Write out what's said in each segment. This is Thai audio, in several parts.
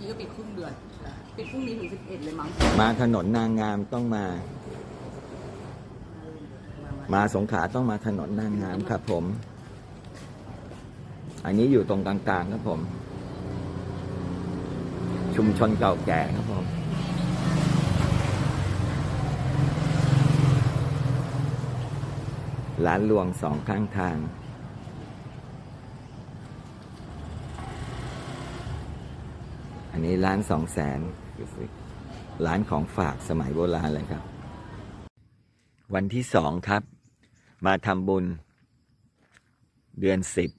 กี้ก็ปิดครึ่งเดือนปิดพรุ่งนี้ถึงสิบเอ็ดเลยมั้งมาถนนนางงามต้องมา มาสงขลาต้องมาถนนนางงามครับผม อันนี้อยู่ตรงกลางๆครับผม ชุมชนเก่าแก่ครับผมร้านรวงสองข้างทาง อันนี้ร้านสองแสนร้านของฝากสมัยโบราณเลยครับ วันที่สองครับ มาทำบุญ เดือนสิบ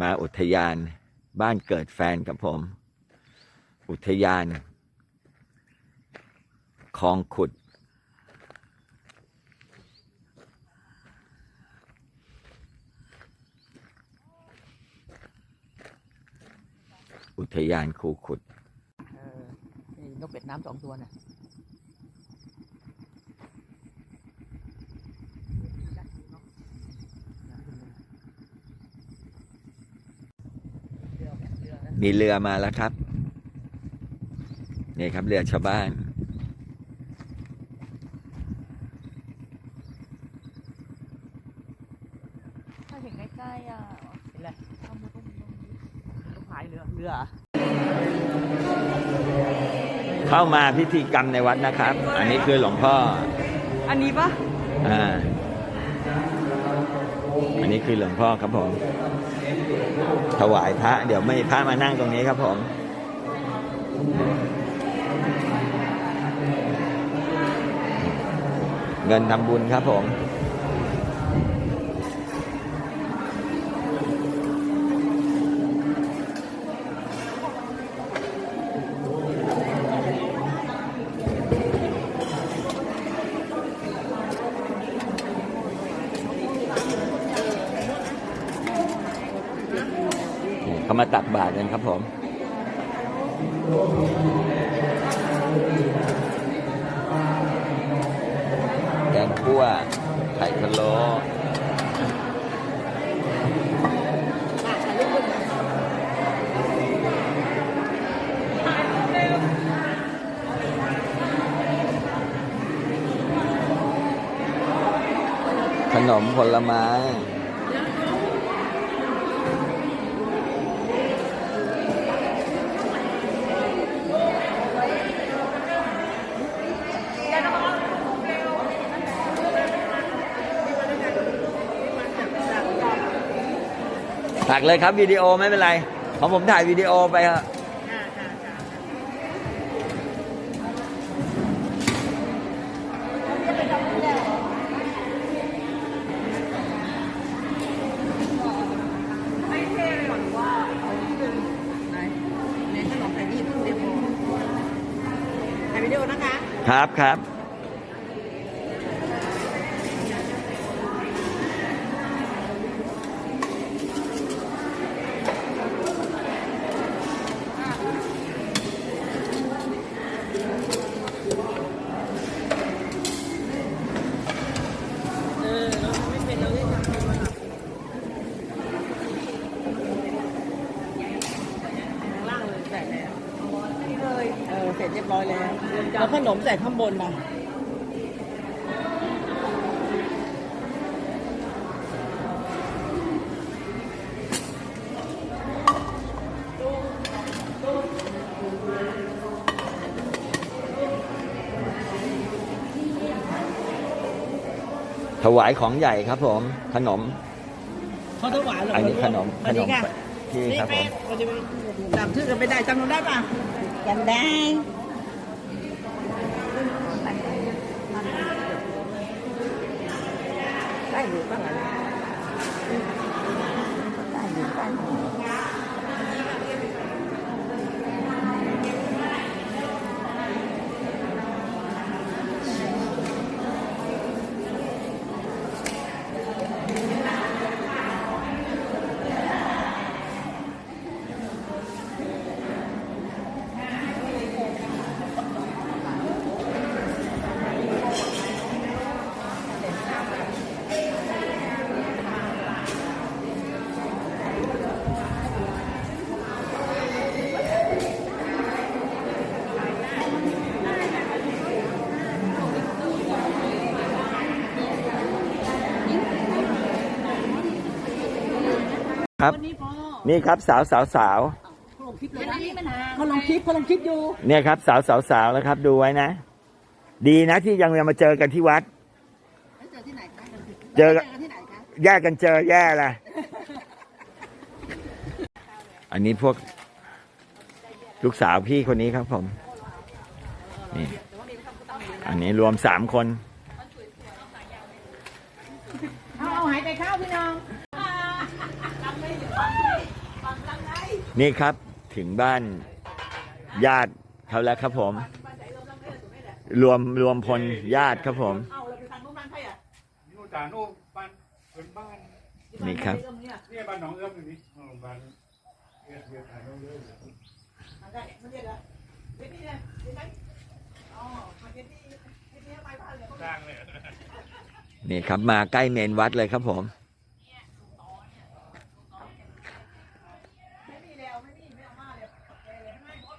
มาอุทยานบ้านเกิดแฟนกับผม อุทยานคลองขุด อุ ทยานคูขุดเออนี่นกเป็ดน้ำสองตัวเนี่ยมีเรือมาแล้วครับ นี่ครับเรือชาวบ้าน ถ้าเห็นใกล้ๆอะเห็นอะไรข้ามมือต้องต้องพายเรือ เรือ เข้ามาพิธีกรรมในวัดนะครับ อันนี้คือหลวงพ่อ อันนี้ปะอ่า อันนี้คือหลวงพ่อครับผม ถวายพระ เดี๋ยวไม่พระมานั่งตรงนี้ครับผม เงินทำบุญครับผม มาตักบาตรกันครับผมแกงคั่วไข่พะโล้ขนมผลไม้ ตักเลยครับวิดีโอไม่เป็นไร ของผมถ่ายวิดีโอไปครับไม่เท่เลยหรอว่าเอาที่หนึ่งไหนเน้นขนมแต่นี่เพิ่งเดียวถ่ายวิดีโอนะคะ ครับครับ เออเราทำไม่เป็นเราได้ทำเป็นมาล่างเลยใส่แล้วนี่เลย เออ เสร็จเรียบร้อยแล้ว แล้วขนมใส่ข้างบนมาถวายของใหญ่ครับผม ขนม เขาถวายเหรออันนี้ขนมอันนี้ค่ะที่ครับผมเราจะไปจำชื่อกันไม่ได้จำเราได้ป่ะจำได้ ได้หรื ครับวันนี้พอนี่ครับสาวสาวสาวเขาลงคลิปเลยนะเขาลงคลิปเขาลงคลิปอยู่เนี่ยครับ สาวสาวสาวแล้วครับ ดูไว้นะ ดีนะที่ยังมาเจอกันที่วัดแล้วเจอที่ไหนคะเจอกันที่ไหนคะแยกกันเจอแย่ละอันนี้พวก ลูกสาวพี่คนนี้ครับผมนี่อันนี้รวมสามคน เอาเอาหายไปเข้าพี่น้อง นี่ครับถึงบ้านญาติเขาแล้วครับผม รวมรวมพลญาติครับผม เอาเราไปทางนู้นบ้านใครอะนู่นจ่านู่นบ้านเป็นบ้านนี่ครับ เนี่ยบ้านหนองเอื้อมอยู่นี่อ๋อบ้านเอื้อมเอื้อมถ่าน้องเอื้อมได้ไม่ได้ละเดี๋ยวนี่เนี่ยเดี๋ยวไหนอ๋อมาเดี๋ยวนี่เดี๋ยวนี่ไปบ้านเลย สร้างเลย นี่ครับมาใกล้เมนวัดเลยครับผมมีแล้วไม่มีไม่เอามาเลยไม่หมด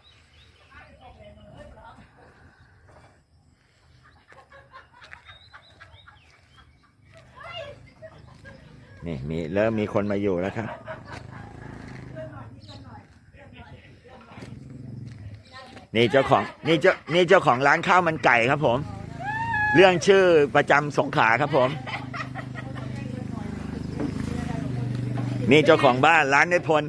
นี่มีเริ่มมีคนมาอยู่แล้วครับนี่เจ้าของนี่เจ้านี่เจ้าของร้านข้าวมันไก่ครับผม เรื่องชื่อประจำสงขาครับผม นี่เจ้าของบ้านร้านในพล